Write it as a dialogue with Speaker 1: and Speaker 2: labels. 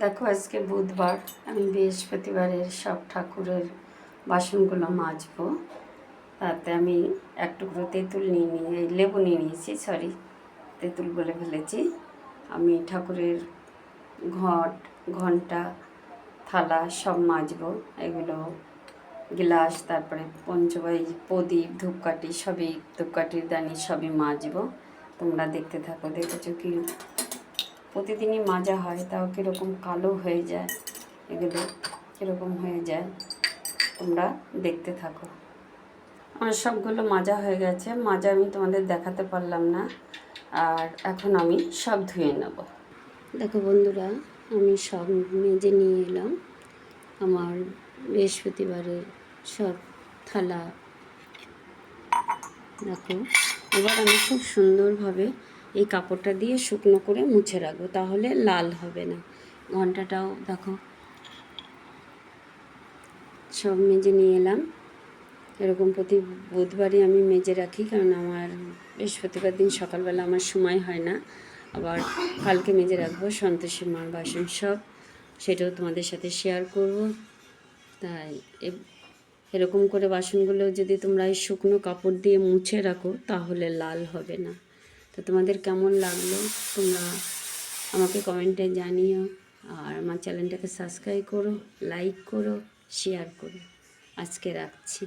Speaker 1: দেখো আজকে বুধবার, আমি বৃহস্পতিবারের সব ঠাকুরের বাসনগুলো মাজবো। তাতে আমি এক টুকরো তেঁতুল নিয়ে নিয়ে লেবু নিয়ে নিয়েছি সরি তেঁতুল বলে ফেলেছি। আমি ঠাকুরের ঘট ঘণ্টা থালা সব মাজবো, এগুলো গ্লাস, তারপরে পঞ্চবাই, প্রদীপ, ধূপকাঠি, সবই ধূপকাঠির দানি সবই মাজবো। তোমরা দেখতে থাকো, দেখেছ কি প্রতিদিনই মাজা হয়, তাও কীরকম কালো হয়ে যায়, এগুলো কীরকম হয়ে যায়, তোমরা দেখতে থাকো। আমার সবগুলো মাজা হয়ে গেছে, মাজা আমি তোমাদের দেখাতে পারলাম না, আর এখন আমি সব ধুয়ে নেব। দেখো বন্ধুরা, আমি সব মেজে নিয়ে এলাম। আমার বৃহস্পতিবারের সব থালা। দেখো, এবার আমি খুব সুন্দরভাবে এই কাপড়টা দিয়ে শুকনো করে মুছে রাখব, তাহলে লাল হবে না। ঘন্টাটাও দেখো। সব মেজে নিয়ে এলাম। এরকম প্রতি বুধবারই আমি মেজে রাখি, কারণ আমার বৃহস্পতিবার দিন সকালবেলা আমার সময় হয় না। আবার কালকে মেজে রাখব, সন্তোষী মার বাসন সব, সেটাও তোমাদের সাথে শেয়ার করব। তাই এরকম করে বাসনগুলো যদি তোমরা এই শুকনো কাপড় দিয়ে মুছে রাখো, তাহলে লাল হবে না। তো তোমাদের কেমন লাগল? তোমরা আমাকে কমেন্টে জানিও। আর আমার চ্যানেলটাকে সাবস্ক্রাইব করো লাইক করো শেয়ার করো। আজকে রাখছি।